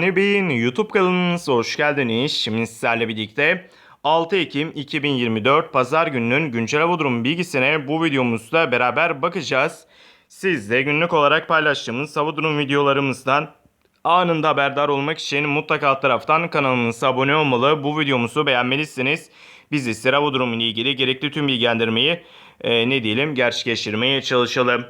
Nebi'nin YouTube kanalınıza hoş geldiniz. Şimdi sizlerle birlikte 6 Ekim 2024 Pazar gününün güncel hava durumu bilgisine bu videomuzda beraber bakacağız. Siz de günlük olarak paylaştığımız hava durum videolarımızdan anında haberdar olmak için mutlaka alt taraftan kanalımıza abone olmalı. Bu videomuzu beğenmelisiniz. Biz ise hava durumu ile ilgili gerekli tüm bilgilendirmeyi e, ne diyelim gerçekleştirmeye çalışalım.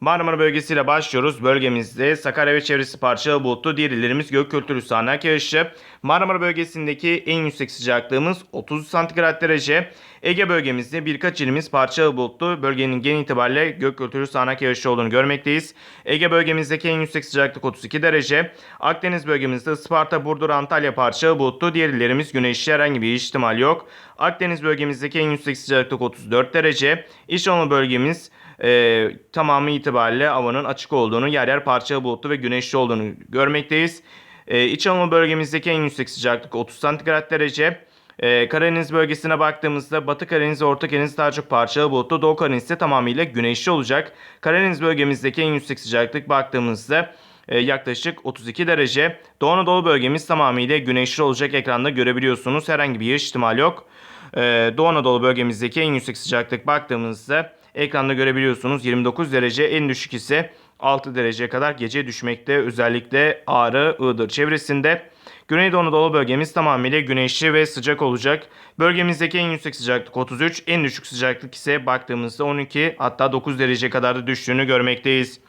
Marmara bölgesiyle başlıyoruz. Bölgemizde Sakarya ve çevresi parçalı bulutlu, diğer illerimiz gök kültürü sağanak yağışlı. Marmara bölgesindeki en yüksek sıcaklığımız 30 santigrat derece. Ege bölgemizde birkaç ilimiz parçalı bulutlu. Bölgenin genel itibariyle gök kültürü sağanak yağışlı olduğunu görmekteyiz. Ege bölgemizdeki en yüksek sıcaklık 32 derece. Akdeniz bölgemizde Isparta, Burdur, Antalya parçalı bulutlu. Diğer illerimiz güneşli herhangi bir ihtimal yok. Akdeniz bölgemizdeki en yüksek sıcaklık 34 derece. İç bölgemiz e, tamamı itibariyle havanın açık olduğunu, yer yer parçalı bulutlu ve güneşli olduğunu görmekteyiz. E, İç Anadolu bölgemizdeki en yüksek sıcaklık 30 santigrat derece. E, Karadeniz bölgesine baktığımızda Batı Karadeniz Orta Karadeniz daha çok parçalı bulutlu. Doğu Karadeniz ise tamamıyla güneşli olacak. Karadeniz bölgemizdeki en yüksek sıcaklık baktığımızda e, yaklaşık 32 derece. Doğu Anadolu bölgemiz tamamıyla güneşli olacak ekranda görebiliyorsunuz. Herhangi bir yağış ihtimali yok. E, Doğu Anadolu bölgemizdeki en yüksek sıcaklık baktığımızda ekranda görebiliyorsunuz 29 derece en düşük ise 6 dereceye kadar gece düşmekte özellikle Ağrı, Iğdır çevresinde. Güneydoğu Anadolu bölgemiz tamamıyla güneşli ve sıcak olacak. Bölgemizdeki en yüksek sıcaklık 33, en düşük sıcaklık ise baktığımızda 12 hatta 9 derece kadar da düştüğünü görmekteyiz.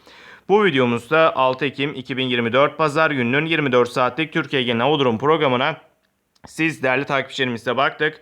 Bu videomuzda 6 Ekim 2024 Pazar gününün 24 saatlik Türkiye Genel Hava Durum programına siz değerli takipçilerimizle baktık.